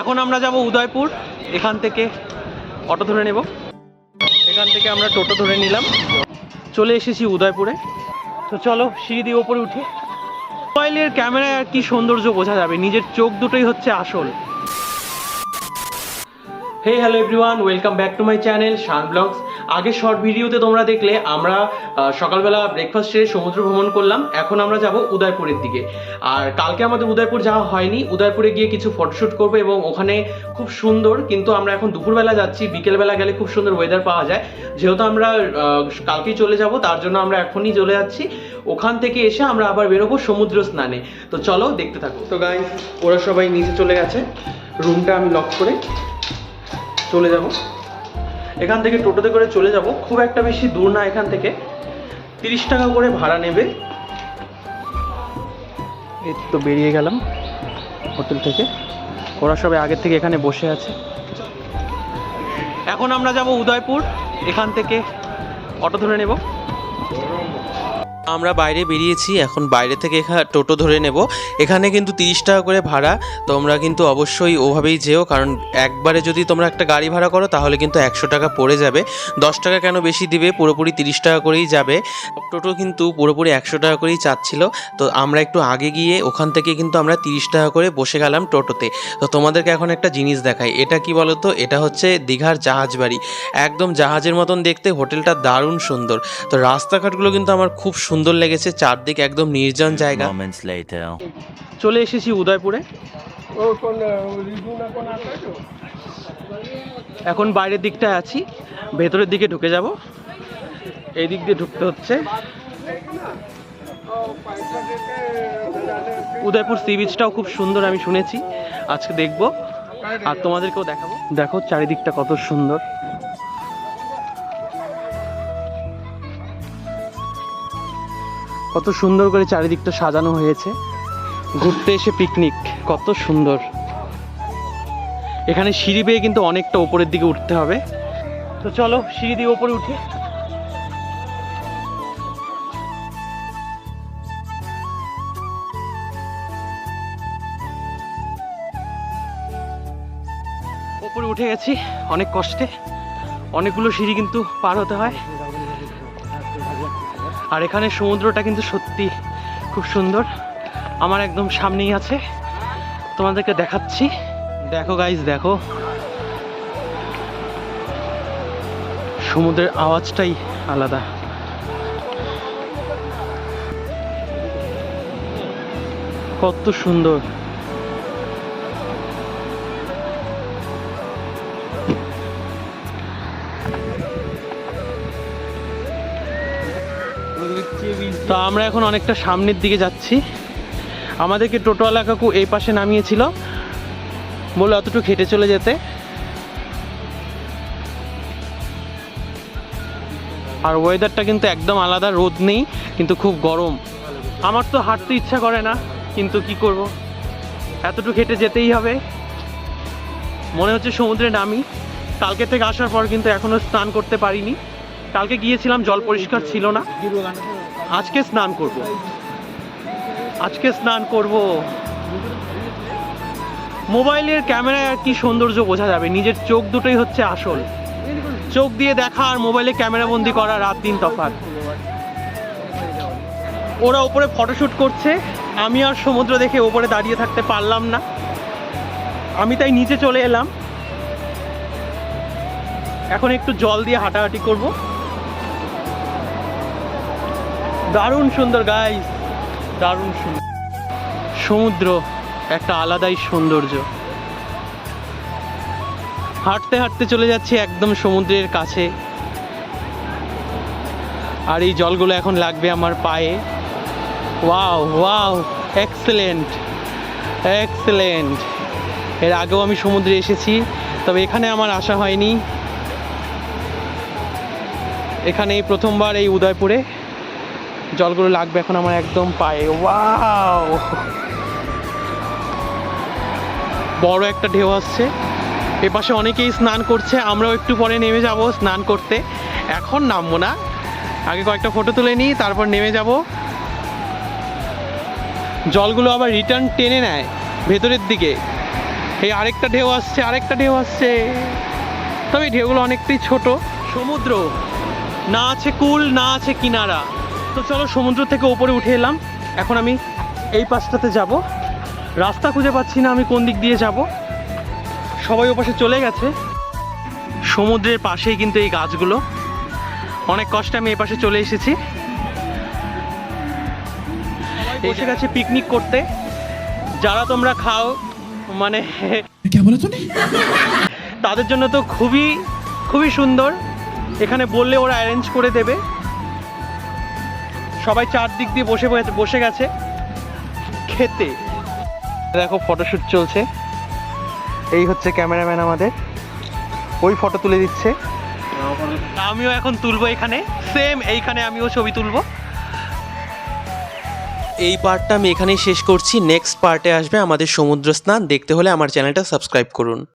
এখন আমরা যাব উদয়পুর, এখান থেকে অটো ধরে নেব। এখান থেকে আমরা টোটো ধরে নিলাম। চলে এসেছি উদয়পুরে। তো চলো সিঁড়ি দিয়ে ওপরে উঠে। মোবাইলের ক্যামেরায় আর কি সৌন্দর্য বোঝা যাবে? নিজের চোখ দুটোই হচ্ছে আসল। Hey hello everyone welcome back to my channel Shan blogs আগে শর্ট ভিডিওতে তোমরা দেখলে আমরা সকালবেলা ব্রেকফাস্ট সেরে সমুদ্র ভ্রমণ করলাম। এখন আমরা যাব উদয়পুরের দিকে। আর কালকে আমাদের উদয়পুর যাওয়া হয়নি। উদয়পুরে গিয়ে কিছু ফটোশ্যুট করব এবং ওখানে খুব সুন্দর, কিন্তু আমরা এখন দুপুরবেলা যাচ্ছি, বিকেলবেলা গেলে খুব সুন্দর ওয়েদার পাওয়া যায়। যেহেতু আমরা কালকেই চলে যাব, তার জন্য আমরা এখনই চলে যাচ্ছি। ওখান থেকে এসে আমরা আবার বেরোবো সমুদ্র স্নানে। তো চলো দেখতে থাকো। তো গাই ওরা সবাই নিচে চলে গেছে। রুমটা আমি লক করে চলে যাব। এখান থেকে টোটোতে করে চলে যাব। খুব একটা বেশি দূর না এখান থেকে। তিরিশ টাকা করে ভাড়া নেবে। এই তো বেরিয়ে গেলাম হোটেল থেকে। ওরা সবাই আগের থেকে এখানে বসে আছে। এখন আমরা যাব উদয়পুর। এখান থেকে অটো ধরে নেব। আমরা বাইরে বেরিয়েছি, এখন বাইরে থেকে এখানে টোটো ধরে নেব। এখানে কিন্তু তিরিশ টাকা করে ভাড়া, তোমরা কিন্তু অবশ্যই ওভাবেই যেও, কারণ একবারে যদি তোমরা একটা গাড়ি ভাড়া করো, তাহলে কিন্তু একশো টাকা পড়ে যাবে। দশ টাকা কেন বেশি দিবে? পুরোপুরি তিরিশ টাকা করেই যাবে। টোটো কিন্তু পুরোপুরি একশো টাকা করেই চাচ্ছিল। তো আমরা একটু আগে গিয়ে ওখান থেকে কিন্তু আমরা তিরিশ টাকা করে বসে গেলাম টোটোতে। তো তোমাদেরকে এখন একটা জিনিস দেখাই, এটা কি বলতো? এটা হচ্ছে দীঘার জাহাজ বাড়ি। একদম জাহাজের মতন দেখতে, হোটেলটা দারুণ সুন্দর। তো রাস্তাঘাটগুলো কিন্তু আমার খুব সুন্দর লেগেছে চারদিক একদম নির্জন জায়গা। চলে এসেছি উদয়পুরে। এখন বাইরের দিকটায় আছি ভেতরের দিকে ঢুকে যাব। এই দিক দিয়ে ঢুকতে হচ্ছে। উদয়পুর সি বিচটাও খুব সুন্দর আমি শুনেছি আজকে দেখব। আর তোমাদেরকেও দেখাবো। দেখো চারিদিকটা কত সুন্দর। কত সুন্দর করে চারিদিকটা সাজানো হয়েছে। ঘুরতে এসে পিকনিক কত সুন্দর। এখানে সিঁড়ি বেয়ে কিন্তু অনেকটা ওপরের দিকে উঠতে হবে। তো চলো, সিঁড়ি দিয়ে ওপরে উঠি। ওপরে উঠে গেছি, অনেক কষ্টে। অনেকগুলো সিঁড়ি কিন্তু পার হতে হয়। আর এখানে সমুদ্রটা কিন্তু সত্যি খুব সুন্দর। আমার একদম সামনেই আছে। তোমাদেরকে দেখাচ্ছি। দেখো গাইজ দেখো। সমুদ্রের আওয়াজটাই আলাদা। কত সুন্দর। তো আমরা এখন অনেকটা সামনের দিকে যাচ্ছি। আমাদেরকে টোটোওয়ালা কাকু এই পাশে নামিয়েছিল। বলে অতটুকু হেঁটে চলে যেতে। আর ওয়েদারটা কিন্তু একদম আলাদা, রোদ নেই, কিন্তু খুব গরম। আমার তো হাঁটতে ইচ্ছা করে না, কিন্তু কি করব? এতটুকু হেঁটে যেতেই হবে। মনে হচ্ছে সমুদ্রে নামি। কালকে থেকে আসার পর কিন্তু এখনও স্নান করতে পারিনি। কালকে গিয়েছিলাম, জল পরিষ্কার ছিল না। আজকে স্নান করব। আজকে স্নান করব। মোবাইলের ক্যামেরায় আর কি সৌন্দর্য বোঝা যাবে। নিজের চোখ দুটোই হচ্ছে আসল। চোখ দিয়ে দেখা আর মোবাইলে ক্যামেরা বন্দি করা রাত দিন তফাৎ। ওরা উপরে ফটোশ্যুট করছে। আমি আর সমুদ্র দেখে ওপরে দাঁড়িয়ে থাকতে পারলাম না। আমি তাই নিচে চলে এলাম। এখন একটু জল দিয়ে হাঁটাহাঁটি করব। দারুণ সুন্দর গাইস দারুণ সুন্দর। সমুদ্র একটা আলাদাই সৌন্দর্য। হাঁটতে হাঁটতে চলে যাচ্ছি একদম সমুদ্রের কাছে। আর এই জলগুলো এখন লাগবে আমার পায়ে। ওয়াও ওয়াও এক্সেলেন্ট এক্সেলেন্ট এর আগেও আমি সমুদ্রে এসেছি, তবে এখানে আমার আসা হয়নি। এখানে প্রথমবার এই উদয়পুরে। জলগুলো লাগবে এখন আমার একদম পায়ে। ওয়াও! বড় একটা ঢেউ আসছে। এপাশে অনেকেই স্নান করছে, আমরাও একটু পরে নেমে যাব স্নান করতে। এখন নামবো না। আগে কয়েকটা ফটো তুলে নিই, তারপর নেমে যাব। জলগুলো আবার রিটার্ন টেনে নেয় ভেতরের দিকে। এই আরেকটা ঢেউ আসছে, আরেকটা ঢেউ আসছে। তবে ঢেউগুলো অনেকটাই ছোট। সমুদ্র। না আছে কুল, না আছে কিনারা। তো চলো সমুদ্র থেকে ওপরে উঠে এলাম। এখন আমি এই পাশটাতে যাব। রাস্তা খুঁজে পাচ্ছি না আমি কোন দিক দিয়ে যাব। সবাই ওপাশে চলে গেছে। সমুদ্রের পাশেই কিন্তু এই গাছগুলো। অনেক কষ্টে আমি এই পাশে চলে এসেছি। এসে গেছে পিকনিক করতে। যারা তোমরা খাও মানে তাদের জন্য তো খুবই খুবই সুন্দর। এখানে বললে ওরা অ্যারেঞ্জ করে দেবে। সবাই চারদিক দিয়ে বসে বসে- গেছে। খেতে। দেখো ফটোশ্যুট চলছে। এই হচ্ছে ক্যামেরাম্যান আমাদের। ওই ফটো তুলে দিচ্ছে। আমিও এখন তুলবো এখানে। সেম এইখানে আমিও ছবি তুলবো। এই পার্টটা আমি এখানেই শেষ করছি। নেক্সট পার্টে আসবে আমাদের সমুদ্র স্নান দেখতে হলে আমার চ্যানেলটা সাবস্ক্রাইব করুন।